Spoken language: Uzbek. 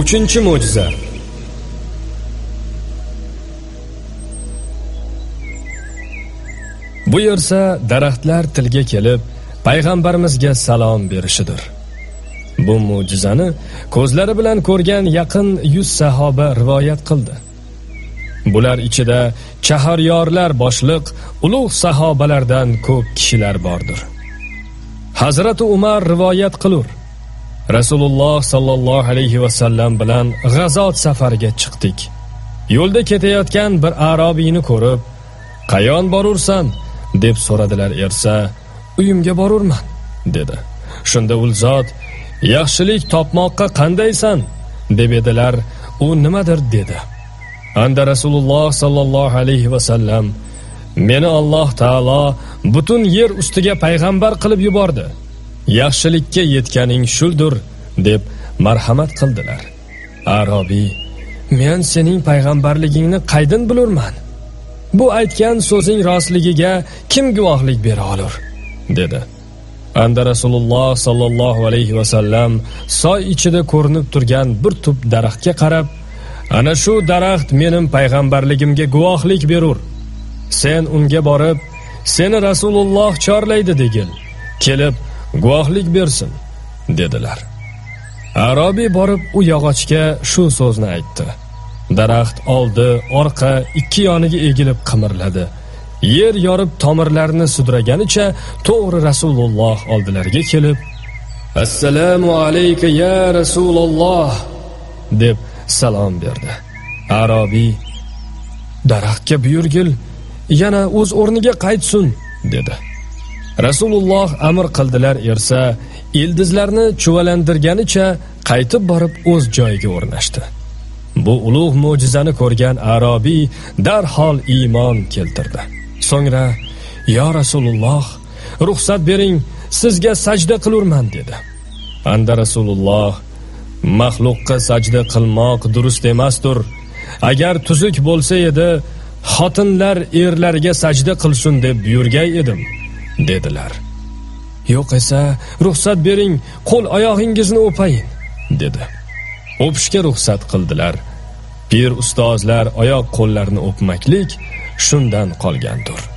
Uchinchi mo'jiza. Bu yersa daraxtlar tilga kelib, payg'ambarimizga salom berishidir. Bu mo'jizani ko'zlari bilan ko'rgan yaqin 100 sahoba rivoyat qildi. Bular ichida chaharyorlar boshliq ulug' sahobalardan ko'p kishilar bordir. Hazrati Umar rivoyat qilur. Rasululloh sallallohu alayhi va sallam bilan g'azot safariga chiqdik. Yo'lda ketayotgan bir arobiyni ko'rib, "Qayon borursan?" deb so'radilar ersa, "Uyimga borurman" dedi. Shunda ul zot, "Yaxshilik topmoqqa qandaysan?" deb edilar. U nimadir dedi. Anda Rasululloh sallallohu alayhi va sallam Meni Alloh taolo butun yer ustiga payg'ambar qilib yubordi. Yaxshilikka yetganing shuldir deb marhamat qildilar. Arobiy Men sening payg'ambarligingni qaydan bilurman? Bu aytgan so'zing rostligiga kim guvohlik bera olur? dedi. Anda Rasululloh sallallohu alayhi va sallam soy ichida ko'rinib turgan bir tup daraxtga qarab, ana shu daraxt mening payg'ambarligimga guvohlik berur. Sen unga borib, seni Rasululloh chorlaydi degil. Kelib guvohlik bersin, dedilar. Arobiy borib u yog'ochga shu so'zni aytdi. Daraxt oldi, orqa ikki yoniga egilib qimirladi. Yer yorib tomirlarini sudraganicha to'g'ri Rasululloh oldilariga kelib, "Assalomu alayka ya Rasululloh" deb salom berdi. Arobiy daraxtga buyurgil, yana o'z o'rniga qaytsin, dedi. Rasululloh amr qildilar ersa, ildizlarni chuvalantirganicha qaytib borib o'z joyiga o'rnashdi. Bu ulug' mo'jizani ko'rgan Arobiy darhol iymon keltirdi. So'ngra, "Ya Rasululloh, ruxsat bering, sizga sajda qilurman" dedi. Anda Rasululloh maxluqqa sajda qilmoq durust emasdir. Agar tuzuk bo'lsa edi, xotinlar erlariga sajda qilsin deb buyurgay edim, dedilar. Yo'q esa, ruxsat bering, qo'l oyog'ingizni o'payin, dedi. O'pishga ruxsat qildilar. Pir ustozlar oyoq qo'llarini o'pmaklik shundan qolgandir.